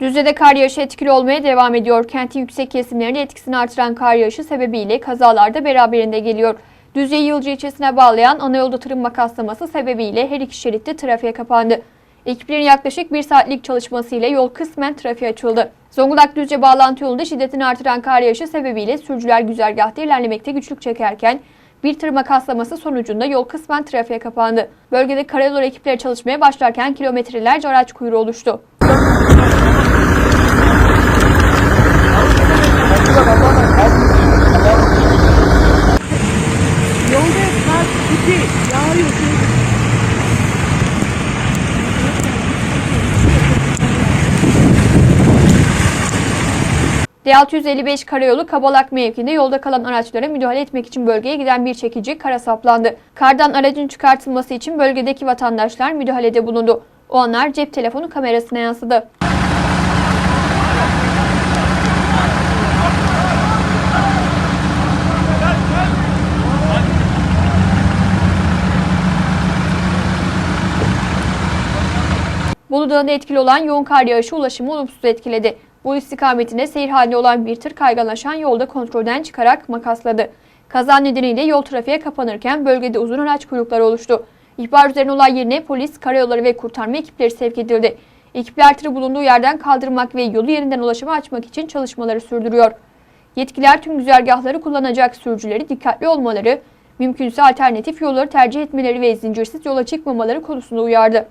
Düzce'de kar yağışı etkili olmaya devam ediyor. Kentin yüksek kesimlerinde etkisini artıran kar yağışı sebebiyle kazalar da beraberinde geliyor. Düzce'yi Yılcı ilçesine bağlayan ana yolda tırın makaslaması sebebiyle her iki şeritte trafiğe kapandı. Ekiplerin yaklaşık bir saatlik çalışmasıyla yol kısmen trafiğe açıldı. Zonguldak Düzce bağlantı yolunda şiddetini artıran kar yağışı sebebiyle sürücüler güzergahta ilerlemekte güçlük çekerken bir tır makaslaması sonucunda yol kısmen trafiğe kapandı. Bölgede karayolları ekipleri çalışmaya başlarken kilometrelerce araç kuyruğu oluştu. Yolda kar gitti. Yağıyor. D655 karayolu Kabalak mevkinde yolda kalan araçlara müdahale etmek için bölgeye giden bir çekici kara saplandı. Kardan aracın çıkartılması için bölgedeki vatandaşlar müdahalede bulundu. O anlar cep telefonu kamerasına yansıdı. Bolu Dağı'nda etkili olan yoğun kar yağışı ulaşımı olumsuz etkiledi. Bu istikametinde seyir halinde olan bir tır kayganlaşan yolda kontrolden çıkarak makasladı. Kaza nedeniyle yol trafiğe kapanırken bölgede uzun araç kuyrukları oluştu. İhbar üzerine olay yerine polis, karayolları ve kurtarma ekipleri sevk edildi. Ekipler tırı bulunduğu yerden kaldırmak ve yolu yerinden ulaşıma açmak için çalışmaları sürdürüyor. Yetkililer tüm güzergahları kullanacak sürücüleri dikkatli olmaları, mümkünse alternatif yolları tercih etmeleri ve zincirsiz yola çıkmamaları konusunda uyardı.